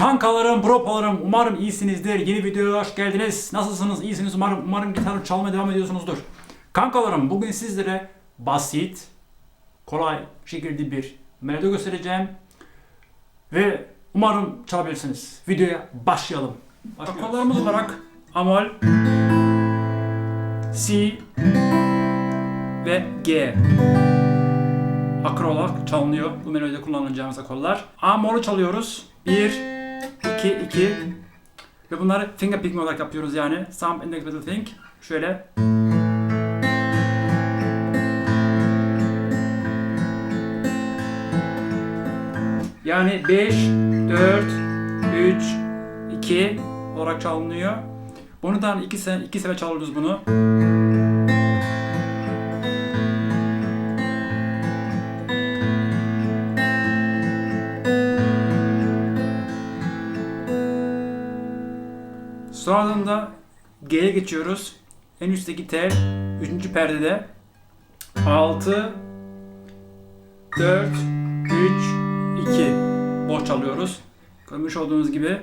Kankalarım, bropalarım umarım iyisinizdir. Yeni videoya hoş geldiniz. Nasılsınız? İyisiniz umarım. Umarım gitar çalmaya devam ediyorsunuzdur. Kankalarım bugün sizlere basit, kolay şekilde bir melodi göstereceğim. Ve umarım çalabilirsiniz. Videoya başlayalım. Akorlarımız olarak Amol, C ve G akor olarak çalınıyor. Bu melodide kullanacağımız akorlar. A mol'u çalıyoruz. 1, 2, 2 ve bunları finger picking olarak yapıyoruz yani. Some index middle thing. Şöyle. Yani 5, 4, 3, 2 olarak çalınıyor. Bundan iki, se iki sefer çalıyoruz bunu. Sonradan da G'ye geçiyoruz. En üstteki tel 3. perdede 6 4 3 2 boş çalıyoruz. Görmüş olduğunuz gibi.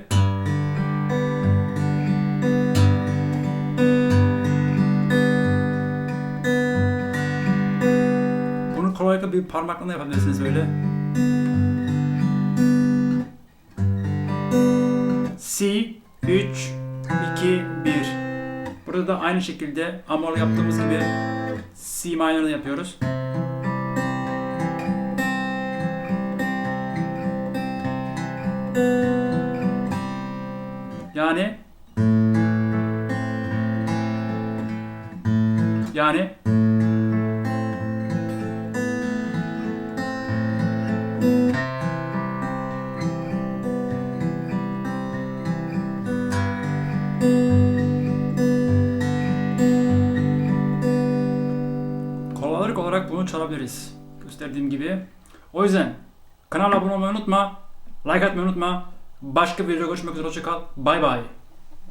Bunu kolaylıkla bir parmakla yapabilirsiniz böyle. C 3 2 1 Burada da aynı şekilde amol yaptığımız gibi C minor'da yapıyoruz. Yani yani kolaylık olarak bunu çalabiliriz. Gösterdiğim gibi. O yüzden kanala abone olmayı unutma. Like atmayı unutma. Başka bir videoda görüşmek üzere. Hoşçakal. Bay bay.